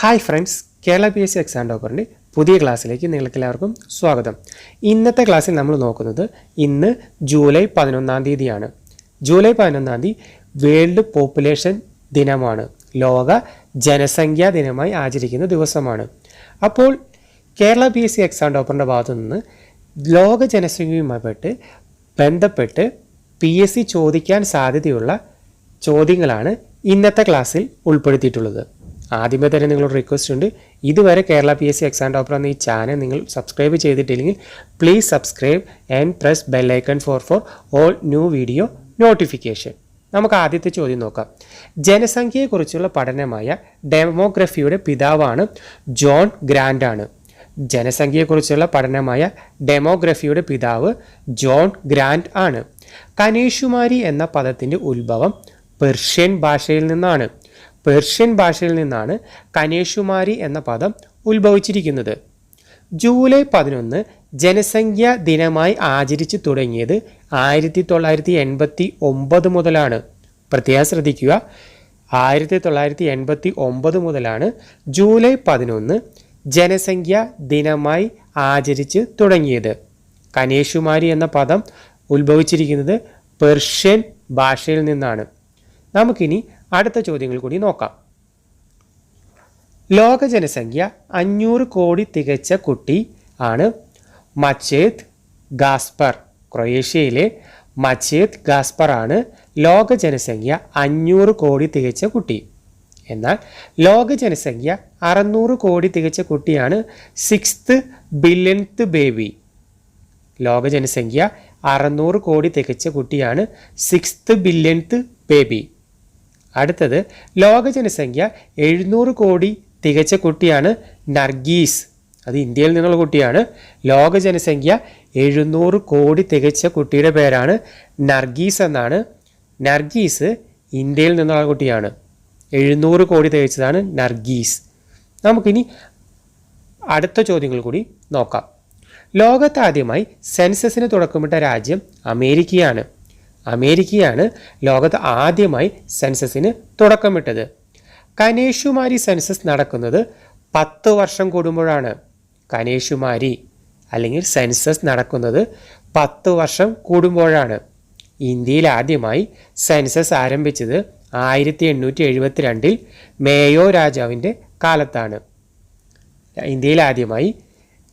Hi friends Kerala P S C exam ടോപ്പറിന്റെ പുതിയ ക്ലാസ്സിലേക്ക് നിങ്ങൾക്ക് എല്ലാവർക്കും സ്വാഗതം. ഇന്നത്തെ ക്ലാസ്സിൽ നമ്മൾ നോക്കുന്നത് ഇന്ന് ജൂലൈ പതിനൊന്നാം തീയതിയാണ്. ജൂലൈ പതിനൊന്നാം തീയതി വേൾഡ് പോപ്പുലേഷൻ ദിനമാണ്. ലോക ജനസംഖ്യാ ദിനമായി ആചരിക്കുന്ന ദിവസമാണ്. അപ്പോൾ Kerala P S C exam ടോപ്പറിന്റെ ഭാഗത്തു നിന്ന് ലോക ജനസംഖ്യയുമായിട്ട് ബന്ധപ്പെട്ട് പി എസ് സി ചോദിക്കാൻ സാധ്യതയുള്ള ചോദ്യങ്ങളാണ് ഇന്നത്തെ ക്ലാസ്സിൽ ഉൾപ്പെടുത്തിയിട്ടുള്ളത്. ആദ്യമേ തന്നെ നിങ്ങളോട് റിക്വസ്റ്റ് ഉണ്ട്. ഇതുവരെ Kerala P S C exam topper എന്ന ഈ ചാനൽ നിങ്ങൾ സബ്സ്ക്രൈബ് ചെയ്തിട്ടില്ലെങ്കിൽ please subscribe and press bell icon for for all new video notification നമുക്ക് ആദ്യത്തെ ചോദ്യം നോക്കാം. ജനസംഖ്യയെക്കുറിച്ചുള്ള പഠനമായ ഡെമോഗ്രഫിയുടെ പിതാവാണ് ജോൺ ഗ്രാൻഡാണ് ജനസംഖ്യയെക്കുറിച്ചുള്ള പഠനമായ ഡെമോഗ്രഫിയുടെ പിതാവ് ജോൺ ഗ്രാൻഡ് ആണ്. കനേഷുമാരി എന്ന പദത്തിന്റെ ഉത്ഭവം പെർഷ്യൻ ഭാഷയിൽ നിന്നാണ്. പേർഷ്യൻ ഭാഷയിൽ നിന്നാണ് കനേഷുമാരി എന്ന പദം ഉത്ഭവിച്ചിരിക്കുന്നത്. ജൂലൈ പതിനൊന്ന് ജനസംഖ്യാ ദിനമായി ആചരിച്ചു തുടങ്ങിയത് ആയിരത്തി തൊള്ളായിരത്തി എൺപത്തി ഒമ്പത് മുതലാണ്. പ്രത്യേകം ശ്രദ്ധിക്കുക ആയിരത്തി തൊള്ളായിരത്തി എൺപത്തി ഒമ്പത് മുതലാണ് ജൂലൈ പതിനൊന്ന് ജനസംഖ്യാ ദിനമായി ആചരിച്ച് തുടങ്ങിയത്. കനേഷുമാരി എന്ന പദം ഉത്ഭവിച്ചിരിക്കുന്നത് പെർഷ്യൻ ഭാഷയിൽ നിന്നാണ്. നമുക്കിനി അടുത്ത ചോദ്യങ്ങൾ കൂടി നോക്കാം. ലോക ജനസംഖ്യ അഞ്ഞൂറ് കോടി തികച്ച കുട്ടി ആണ് മച്ചേത് ഗാസ്പർ. ക്രൊയേഷ്യയിലെ മച്ചേത് ഗാസ്പർ ആണ് ലോക ജനസംഖ്യ അഞ്ഞൂറ് കോടി തികച്ച കുട്ടി. എന്നാൽ ലോക ജനസംഖ്യ അറുന്നൂറ് കോടി തികച്ച കുട്ടിയാണ് സിക്സ്ത് ബില്യൺത്ത് ബേബി. ലോക ജനസംഖ്യ അറുന്നൂറ് കോടി തികച്ച കുട്ടിയാണ് സിക്സ്ത് ബില്യൺത്ത് ബേബി. അടുത്തത് ലോക ജനസംഖ്യ എഴുന്നൂറ് കോടി തികച്ച കുട്ടിയാണ് നർഗീസ്. അത് ഇന്ത്യയിൽ നിന്നുള്ള കുട്ടിയാണ്. ലോക ജനസംഖ്യ എഴുന്നൂറ് കോടി തികച്ച കുട്ടിയുടെ പേരാണ് നർഗീസ് എന്നാണ്. നർഗീസ് ഇന്ത്യയിൽ നിന്നുള്ള കുട്ടിയാണ്. എഴുന്നൂറ് കോടി തികച്ചതാണ് നർഗീസ്. നമുക്കിനി അടുത്ത ചോദ്യങ്ങൾ കൂടി നോക്കാം. ലോകത്താദ്യമായി സെൻസസിന് തുടക്കമിട്ട രാജ്യം അമേരിക്കയാണ്. അമേരിക്കയാണ് ലോകത്ത് ആദ്യമായി സെൻസസിന് തുടക്കമിട്ടത്. കനേഷുമാരി സെൻസസ് നടക്കുന്നത് പത്ത് വർഷം കൂടുമ്പോഴാണ്. കനേഷുമാരി അല്ലെങ്കിൽ സെൻസസ് നടക്കുന്നത് പത്ത് വർഷം കൂടുമ്പോഴാണ്. ഇന്ത്യയിൽ ആദ്യമായി സെൻസസ് ആരംഭിച്ചത് ആയിരത്തി എണ്ണൂറ്റി എഴുപത്തി രണ്ടിൽ മേയോ രാജാവിന്റെ കാലത്താണ്. ഇന്ത്യയിൽ ആദ്യമായി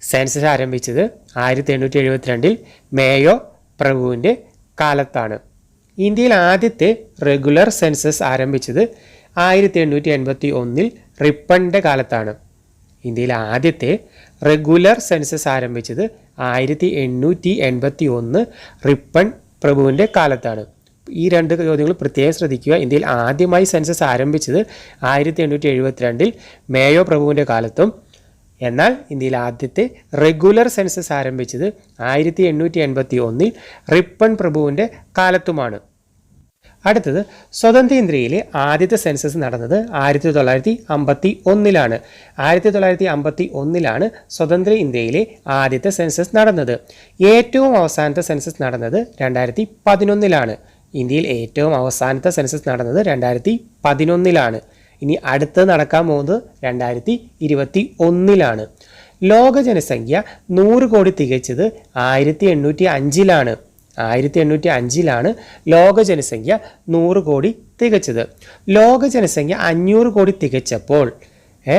സെൻസസ് ആരംഭിച്ചത് ആയിരത്തി എണ്ണൂറ്റി എഴുപത്തിരണ്ടിൽ മേയോ പ്രഭുവിന്റെ കാലത്താണ്. ഇന്ത്യയിൽ ആദ്യത്തെ റെഗുലർ സെൻസസ് ആരംഭിച്ചത് ആയിരത്തി എണ്ണൂറ്റി എൺപത്തി ഒന്നിൽ റിപ്പണിന്റെ കാലത്താണ്. ഇന്ത്യയിൽ ആദ്യത്തെ റെഗുലർ സെൻസസ് ആരംഭിച്ചത് ആയിരത്തി എണ്ണൂറ്റി എൺപത്തി ഒന്ന് റിപ്പൺ പ്രഭുവിന്റെ കാലത്താണ്. ഈ രണ്ട് ചോദ്യങ്ങൾ പ്രത്യേകം ശ്രദ്ധിക്കുക. ഇന്ത്യയിൽ ആദ്യമായി സെൻസസ് ആരംഭിച്ചത് ആയിരത്തി എണ്ണൂറ്റി എഴുപത്തിരണ്ടിൽ മേയോ പ്രഭുവിന്റെ കാലത്തും എന്നാൽ ഇന്ത്യയിൽ ആദ്യത്തെ റെഗുലർ സെൻസസ് ആരംഭിച്ചത് ആയിരത്തി എണ്ണൂറ്റി എൺപത്തി ഒന്നിൽ റിപ്പൺ പ്രഭുവിന്റെ കാലത്തുമാണ്. അടുത്തത് സ്വതന്ത്ര ഇന്ത്യയിലെ ആദ്യത്തെ സെൻസസ് നടന്നത് ആയിരത്തി തൊള്ളായിരത്തി അമ്പത്തി ഒന്നിലാണ് ആയിരത്തി തൊള്ളായിരത്തി അമ്പത്തി ഒന്നിലാണ് സ്വതന്ത്ര ഇന്ത്യയിലെ ആദ്യത്തെ സെൻസസ് നടന്നത്. ഏറ്റവും അവസാനത്തെ സെൻസസ് നടന്നത് രണ്ടായിരത്തി പതിനൊന്നിലാണ് ഇന്ത്യയിൽ ഏറ്റവും അവസാനത്തെ സെൻസസ് നടന്നത് രണ്ടായിരത്തി പതിനൊന്നിലാണ് ഇനി അടുത്ത് നടക്കാൻ പോകുന്നത് രണ്ടായിരത്തി ഇരുപത്തി ഒന്നിലാണ് ലോക ജനസംഖ്യ നൂറ് കോടി തികച്ചത് ആയിരത്തി എണ്ണൂറ്റി അഞ്ചിലാണ് ആയിരത്തി എണ്ണൂറ്റി അഞ്ചിലാണ് ലോക ജനസംഖ്യ നൂറ് കോടി തികച്ചത്. ലോക ജനസംഖ്യ അഞ്ഞൂറ് കോടി തികച്ചപ്പോൾ ഏ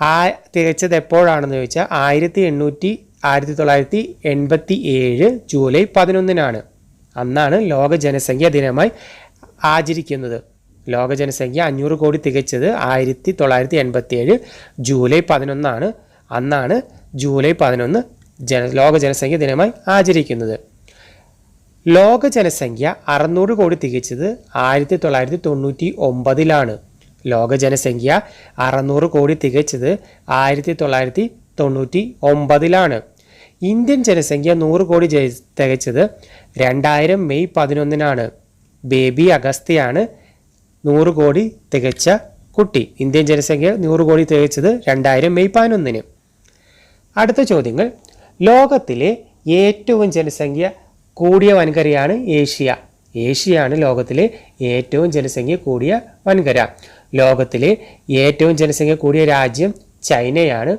ആ തികച്ചത് എപ്പോഴാണെന്ന് ചോദിച്ചാൽ ആയിരത്തി എണ്ണൂറ്റി ആയിരത്തി തൊള്ളായിരത്തി എൺപത്തി ഏഴ് ജൂലൈ പതിനൊന്നിനാണ്. അന്നാണ് ലോക ജനസംഖ്യ ദിനമായി ആചരിക്കുന്നത്. ലോക ജനസംഖ്യ അഞ്ഞൂറ് കോടി തികച്ചത് ആയിരത്തി തൊള്ളായിരത്തി എൺപത്തി ഏഴ് ജൂലൈ പതിനൊന്നാണ്. അന്നാണ് ജൂലൈ പതിനൊന്ന് ജന ലോക ജനസംഖ്യ ദിനമായി ആചരിക്കുന്നത്. ലോക ജനസംഖ്യ അറുന്നൂറ് കോടി തികച്ചത് ആയിരത്തി തൊള്ളായിരത്തി തൊണ്ണൂറ്റി ഒമ്പതിലാണ് ലോക ജനസംഖ്യ അറുന്നൂറ് കോടി തികച്ചത് ആയിരത്തി തൊള്ളായിരത്തി തൊണ്ണൂറ്റി ഒമ്പതിലാണ് ഇന്ത്യൻ ജനസംഖ്യ നൂറ് കോടി തികച്ചത് രണ്ടായിരം മെയ് പതിനൊന്നിനാണ്. ബേബി അഗസ്ത്യയാണ് നൂറ് കോടി തികച്ച കുട്ടി. ഇന്ത്യൻ ജനസംഖ്യ നൂറ് കോടി തികച്ചത് രണ്ടായിരം മെയ് പതിനൊന്നിന്. അടുത്ത ചോദ്യങ്ങൾ. ലോകത്തിലെ ഏറ്റവും ജനസംഖ്യ കൂടിയ വൻകരയാണ് ഏഷ്യ. ഏഷ്യയാണ് ലോകത്തിലെ ഏറ്റവും ജനസംഖ്യ കൂടിയ വൻകര. ലോകത്തിലെ ഏറ്റവും ജനസംഖ്യ കൂടിയ രാജ്യം ചൈനയാണ്.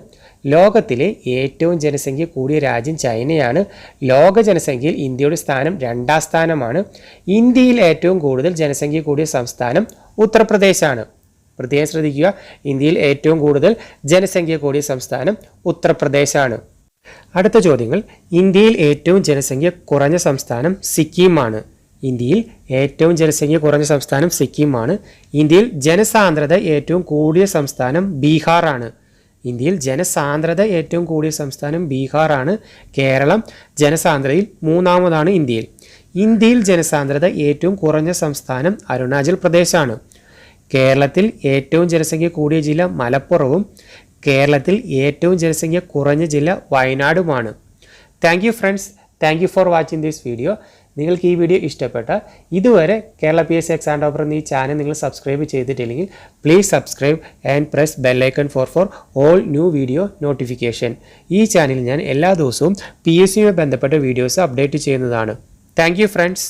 ലോകത്തിലെ ഏറ്റവും ജനസംഖ്യ കൂടിയ രാജ്യം ചൈനയാണ്. ലോക ജനസംഖ്യയിൽ ഇന്ത്യയുടെ സ്ഥാനം രണ്ടാം സ്ഥാനമാണ്. ഇന്ത്യയിൽ ഏറ്റവും കൂടുതൽ ജനസംഖ്യ കൂടിയ സംസ്ഥാനം ഉത്തർപ്രദേശാണ്. പ്രത്യേകം ശ്രദ്ധിക്കുക ഇന്ത്യയിൽ ഏറ്റവും കൂടുതൽ ജനസംഖ്യ കൂടിയ സംസ്ഥാനം ഉത്തർപ്രദേശാണ്. അടുത്ത ചോദ്യങ്ങൾ. ഇന്ത്യയിൽ ഏറ്റവും ജനസംഖ്യ കുറഞ്ഞ സംസ്ഥാനം സിക്കിമാണ്. ഇന്ത്യയിൽ ഏറ്റവും ജനസംഖ്യ കുറഞ്ഞ സംസ്ഥാനം സിക്കിമാണ്. ഇന്ത്യയിൽ ജനസാന്ദ്രത ഏറ്റവും കൂടിയ സംസ്ഥാനം ബീഹാറാണ്. ഇന്ത്യയിൽ ജനസാന്ദ്രത ഏറ്റവും കൂടിയ സംസ്ഥാനം ബീഹാറാണ് കേരളം. ജനസാന്ദ്രതയിൽ മൂന്നാമതാണ് ഇന്ത്യയിൽ. ഇന്ത്യയിൽ ജനസാന്ദ്രത ഏറ്റവും കുറഞ്ഞ സംസ്ഥാനം അരുണാചൽ പ്രദേശാണ്. കേരളത്തിൽ ഏറ്റവും ജനസംഖ്യ കൂടിയ ജില്ല മലപ്പുറവും കേരളത്തിൽ ഏറ്റവും ജനസംഖ്യ കുറഞ്ഞ ജില്ല വയനാടുമാണ്. Thank you friends. Thank you for watching this video നിങ്ങൾക്ക് ഈ വീഡിയോ ഇഷ്ടപ്പെട്ട ഇതുവരെ Kerala P S C exam topper എന്ന ഈ ചാനൽ നിങ്ങൾ സബ്സ്ക്രൈബ് ചെയ്തിട്ടില്ലെങ്കിൽ please subscribe and press bell icon for for all new video notification ഈ ചാനലിൽ ഞാൻ എല്ലാ ദിവസവും പി എസ് സിയുമായി ബന്ധപ്പെട്ട വീഡിയോസ് അപ്ഡേറ്റ് ചെയ്യുന്നതാണ്. Thank you friends